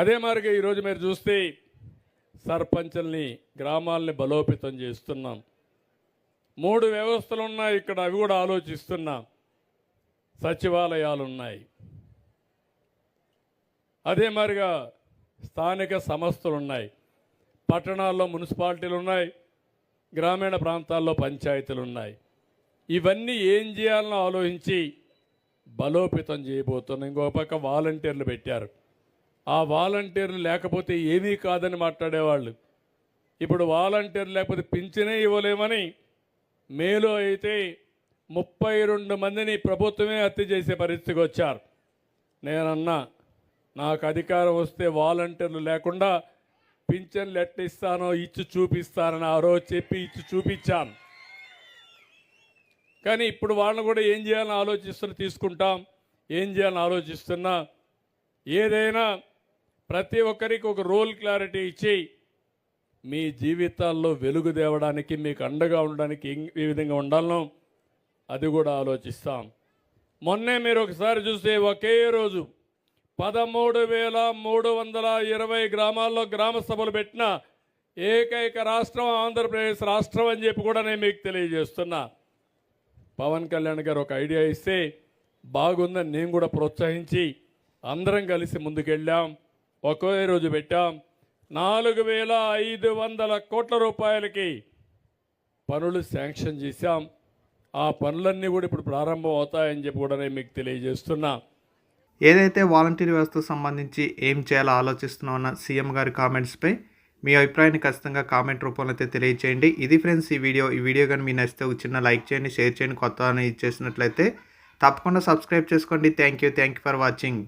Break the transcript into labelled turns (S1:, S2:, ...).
S1: అదే మారిగా ఈరోజు మీరు చూస్తే సర్పంచుల్ని గ్రామాలని బలోపేతం చేస్తున్నాం. మూడు వ్యవస్థలు ఉన్నాయి ఇక్కడ అవి కూడా ఆలోచిస్తున్నాం. సచివాలయాలు ఉన్నాయి అదే మారిగా స్థానిక సంస్థలు ఉన్నాయి పట్టణాల్లో మున్సిపాలిటీలు ఉన్నాయి గ్రామీణ ప్రాంతాల్లో పంచాయతీలు ఉన్నాయి ఇవన్నీ ఏం చేయాలని ఆలోచించి బలోపేతం చేయబోతున్నాం. ఇంకో పక్క వాలంటీర్లు పెట్టారు. ఆ వాలంటీర్లు లేకపోతే ఏమీ కాదని మాట్లాడేవాళ్ళు. ఇప్పుడు వాలంటీర్లు లేకపోతే పింఛనే ఇవ్వలేమని మేలో అయితే ముప్పై రెండు మందిని ప్రభుత్వమే హత్య చేసే పరిస్థితికి వచ్చారు. నేనన్నా నాకు అధికారం వస్తే వాలంటీర్లు లేకుండా పింఛన్లు ఎట్టిస్తానో ఇచ్చి చూపిస్తానని ఆ రోజు చెప్పి ఇచ్చి చూపించాను. కానీ ఇప్పుడు వాళ్ళని కూడా ఏం చేయాలని ఆలోచిస్తున్నా తీసుకుంటాం ఏం చేయాలని ఆలోచిస్తున్నా ఏదైనా ప్రతి ఒక్కరికి ఒక రోల్ క్లారిటీ ఇచ్చి మీ జీవితాల్లో వెలుగు తేవడానికి మీకు అండగా ఉండడానికి ఏ విధంగా ఉండాలనో అది కూడా ఆలోచిస్తాం. మొన్నే మీరు ఒకసారి చూస్తే ఒకే రోజు పదమూడు వేల మూడు వందల ఇరవై గ్రామాల్లో గ్రామ సభలు పెట్టిన ఏకైక రాష్ట్రం ఆంధ్రప్రదేశ్ రాష్ట్రం అని చెప్పి కూడా నేను మీకు తెలియజేస్తున్నా. పవన్ కళ్యాణ్ గారు ఒక ఐడియా ఇస్తే బాగుందని నేను కూడా ప్రోత్సహించి అందరం కలిసి ముందుకెళ్ళాం. ఒకే రోజు పెట్టాం. నాలుగు వేల ఐదు వందల కోట్ల రూపాయలకి పనులు శాంక్షన్ చేశాం. ఆ పనులన్నీ కూడా ఇప్పుడు ప్రారంభం అవుతాయని చెప్పి కూడా నేను మీకు తెలియజేస్తున్నా.
S2: ఏదైతే వాలంటీర్ వ్యవస్థకు సంబంధించి ఏం చేయాలో ఆలోచిస్తున్నామన్న సీఎం గారి కామెంట్స్పై మీ అభిప్రాయాన్ని ఖచ్చితంగా కామెంట్ రూపంలో అయితే తెలియచేయండి. ఇది ఫ్రెండ్స్ ఈ వీడియో. ఈ వీడియో కానీ మీ నచ్చితే ఒక చిన్న లైక్ చేయండి షేర్ చేయండి కొత్త అని ఇచ్చేసినట్లయితే తప్పకుండా సబ్స్క్రైబ్ చేసుకోండి. Thank you thank you for watching